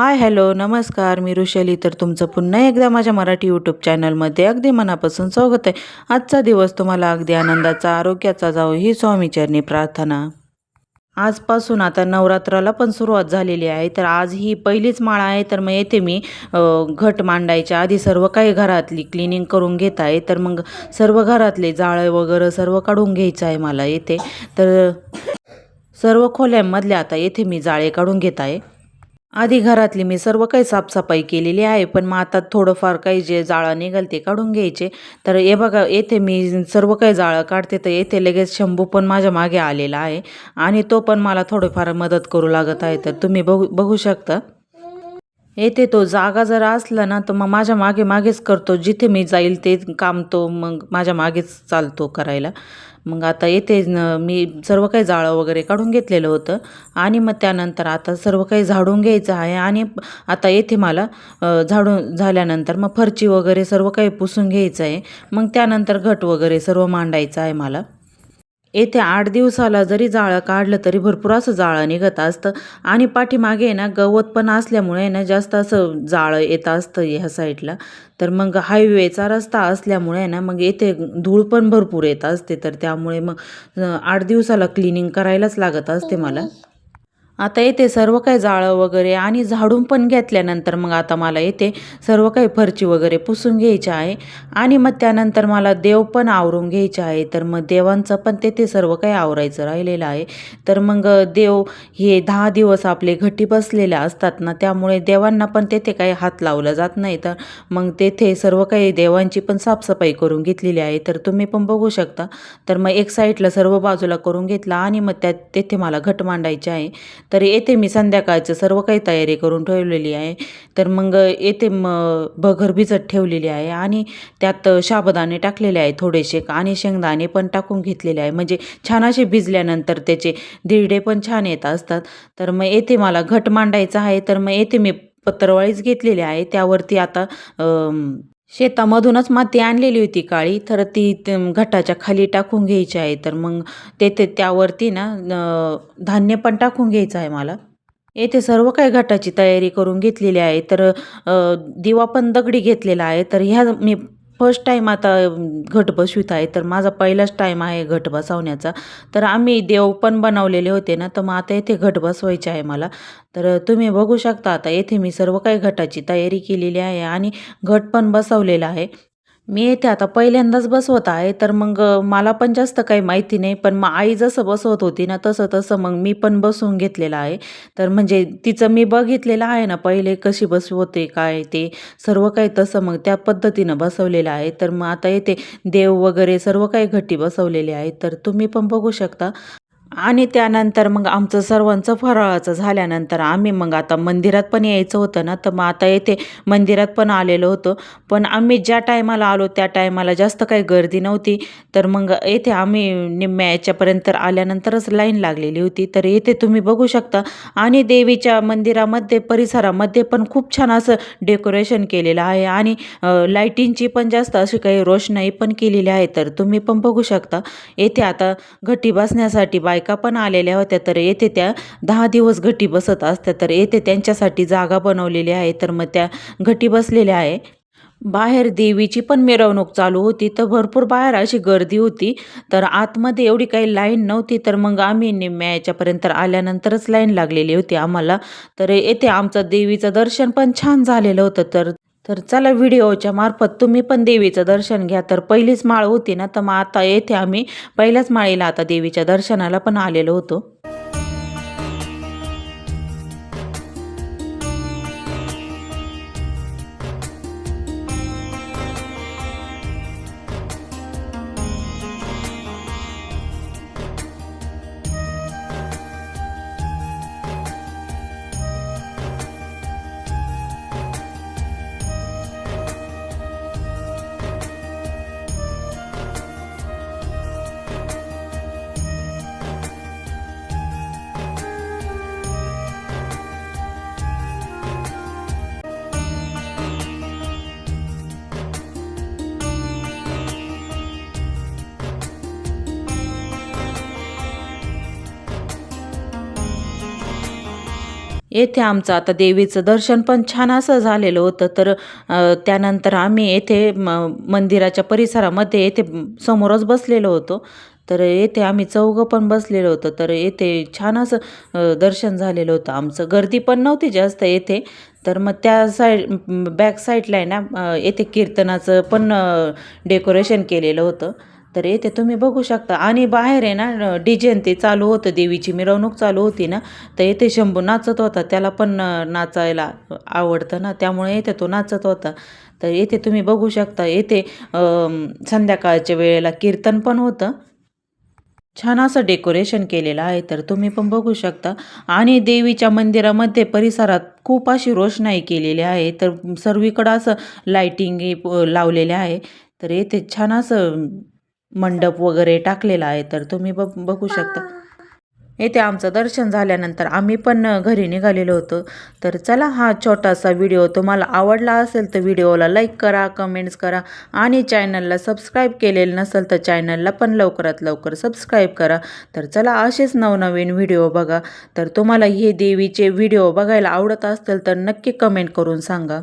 Hi hello नमस्कार मी ऋषली. तर तुमचं पुन्हा एकदा माझ्या मराठी यूट्यूब चॅनलमध्ये अगदी मनापासून स्वागत आहे. आजचा दिवस तुम्हाला अगदी आनंदाचा आरोग्याचा जावो ही स्वामीचरणी प्रार्थना. आजपासून आता नवरात्राला पण सुरुवात झालेली आहे. तर आज ही पहिलीच माळ आहे. तर मग येथे मी घट मांडायच्या आधी सर्व काही घरातली क्लिनिंग करून घेत आहे. तर मग सर्व घरातले जाळं वगैरे सर्व काढून घ्यायचं आहे मला येथे. तर सर्व खोल्यांमधले आता येथे मी जाळे काढून घेत आहे. आधी घरातली मी सर्व काही साफसफाई केलेली आहे पण मग आता थोडंफार काही जे जाळं निघाल ते काढून घ्यायचे. तर हे बघा येथे मी सर्व काही जाळं काढते तर येथे लगेच शंभू पण माझ्या मागे आलेला आहे आणि तो पण मला थोडंफार मदत करू लागत आहे. तर तुम्ही बघू बघू शकता. येथे तो जागा जर असला ना तर मग माझ्या मागे मागेच करतो. जिथे मी जाईल ते काम तो मग माझ्या मागेच चालतो करायला. मग आता येथे मी सर्व काही जाळं वगैरे काढून घेतलेलं होतं. आणि मग त्यानंतर आता सर्व काही झाडून घ्यायचं आहे. आणि आता येथे मला झाडून झाल्यानंतर मग फरची वगैरे सर्व काही पुसून घ्यायचं आहे. मग त्यानंतर घट वगैरे सर्व मांडायचं आहे मला. येथे आठ दिवसाला जरी जाळं काढलं तरी भरपूर असं जाळं निघत असतं. आणि पाठीमागे ना गवत पण असल्यामुळे ना जास्त असं जाळं येत असतं ह्या साईडला. तर मग हायवेचा रस्ता असल्यामुळे ना मग येथे धूळ पण भरपूर येत असते. तर त्यामुळे मग आठ दिवसाला क्लिनिंग करायलाच लागत असते मला. आता येते सर्व काही जाळं वगैरे आणि झाडून पण घेतल्यानंतर मग आता मला येते सर्व काही फरची वगैरे पुसून घ्यायची आहे. आणि मग त्यानंतर मला देव पण आवरून घ्यायचे आहे. तर मग देवांचं पण तेथे सर्व काही आवरायचं राहिलेलं आहे. तर मग देव हे दहा दिवस आपले घटी बसलेले असतात ना त्यामुळे देवांना पण तेथे काही हात लावला जात नाही. तर मग तेथे सर्व काही देवांची पण साफसफाई करून घेतलेली आहे. तर तुम्ही पण बघू शकता. तर मग एक साईडला सर्व बाजूला करून घेतला आणि मग त्यात तेथे मला घट मांडायचे आहे. तर येथे मी संध्याकाळचं सर्व काही तयारी करून ठेवलेली आहे. तर मग येथे म भगर भिजत ठेवलेली आहे आणि त्यात शाबदाणे टाकलेले आहे थोडेसे. आणि शेंगदाणे पण टाकून घेतलेले आहे. म्हणजे छान असे भिजल्यानंतर त्याचे धिरडे पण छान येत असतात. तर मग येथे मला घट मांडायचा आहे. तर मग येथे मी पत्रवाळीच घेतलेली आहे. त्यावरती आता शेतामधूनच माती आणलेली होती काळी. तर ती घटाच्या खाली टाकून घ्यायची आहे. तर मग तेथे त्यावरती ना धान्य पण टाकून घ्यायचं आहे मला. येथे सर्व काही घटाची तयारी करून घेतलेली आहे. तर दिवा पण दगडी घेतलेला आहे. तर ह्या मी फर्स्ट टाईम आता घट बसवित आहे तर माझा पहिलाच टाईम आहे घट बसवण्याचा तर आम्ही देव पण बनवलेले होते ना तर मग आता येथे घट बसवायचे आहे मला. तर तुम्ही बघू शकता आता येथे मी सर्व काही घटाची तयारी केलेली आहे आणि घट पण बसवलेला आहे. मी येते आता. पहिल्यांदाच बसवत आहे. तर मग मला पण जास्त काही माहिती नाही. पण मग आई जसं बसवत होती ना तसं तसं मग मी पण बसवून घेतलेलं आहे. तर म्हणजे तिचं मी बघितलेलं आहे ना पहिले कशी बसवते काय ते सर्व काही तसं मग त्या पद्धतीनं बसवलेलं आहे. तर मग आता येते. देव वगैरे सर्व काही घटी बसवलेले आहे. तर तुम्ही पण बघू शकता. आणि त्यानंतर मग आमचं सर्वांचं फराळाचं झाल्यानंतर आम्ही मग आता मंदिरात पण यायचं होतं ना तर मग आता येथे मंदिरात पण आलेलो होतो. पण आम्ही ज्या टायमाला आलो त्या टायमाला जास्त काही गर्दी नव्हती. तर मग येथे आम्ही निम्म्या याच्यापर्यंत आल्यानंतरच लाईन लागलेली होती. तर येथे तुम्ही बघू शकता. आणि देवीच्या मंदिरामध्ये परिसरामध्ये पण खूप छान असं डेकोरेशन केलेलं आहे. आणि लाईटिंगची पण जास्त अशी काही रोषणाई पण केलेली आहे. तर तुम्ही पण बघू शकता. येथे आता घटी बसण्यासाठी बायका पण आलेल्या होत्या तर येथे त्या दहा दिवस घटी बसत असत्या तर येथे त्यांच्यासाठी जागा बनवलेली आहे तर मग त्या घटी बसलेल्या आहे. बाहेर देवीची पण मिरवणूक चालू होती तर भरपूर बाहेर अशी गर्दी होती तर आतमध्ये एवढी काही लाईन नव्हती तर मग आम्ही निम्म्या याच्यापर्यंत आल्यानंतरच लाईन लागलेली होती आम्हाला. तर येथे आमचं देवीचं दर्शन पण छान झालेलं होतं तर तर चला व्हिडिओच्या मार्फत तुम्ही पण देवीचं दर्शन घ्या. तर पहिलीच माळ होती ना तर मग आता येथे आम्ही पहिल्याच माळीला आता देवीच्या दर्शनाला पण आलेलो होतो. येथे आमचं आता देवीचं दर्शन पण छान असं झालेलं होतं. तर त्यानंतर आम्ही येथे म मंदिराच्या परिसरामध्ये येथे समोरच बसलेलो होतो. तर येथे आम्ही चौघं पण बसलेलो होतो. तर येथे छान असं दर्शन झालेलं होतं. आमचं गर्दी पण नव्हती जास्त येथे. तर मग त्या साईड बॅक साईडला आहे ना येथे कीर्तनाचं पण डेकोरेशन केलेलं होतं. तर येथे तुम्ही बघू शकता. आणि बाहेर आहे ना डी ते चालू होतं देवीची मिरवणूक चालू होती ना तर येथे शंभू नाचत होता. त्याला पण नाचायला आवडतं ना त्यामुळे येथे तो नाचत होता. तर येथे तुम्ही बघू शकता. येथे संध्याकाळच्या वेळेला कीर्तन पण होतं. छान असं डेकोरेशन केलेलं आहे तर तुम्ही पण बघू शकता. आणि देवीच्या मंदिरामध्ये परिसरात खूप अशी रोषणाई केलेली आहे तर सर्वीकडं असं लायटिंग लावलेले आहे. तर येथे छान असं मंडप वगैरे टाकलेला आहे तर तुम्ही बघ बघू शकता. येथे आमचं दर्शन झाल्यानंतर आम्ही पण घरी निघालेलो होतो. तर चला हा छोटासा व्हिडिओ तुम्हाला आवडला असेल तर व्हिडिओला लाईक करा कमेंट्स करा आणि चॅनलला सबस्क्राईब केलेलं नसेल तर चॅनलला पण लवकरात लवकर सबस्क्राईब करा. तर चला असेच नवनवीन व्हिडिओ बघा. तर तुम्हाला हे देवीचे व्हिडिओ बघायला आवडत असतील तर नक्की कमेंट करून सांगा.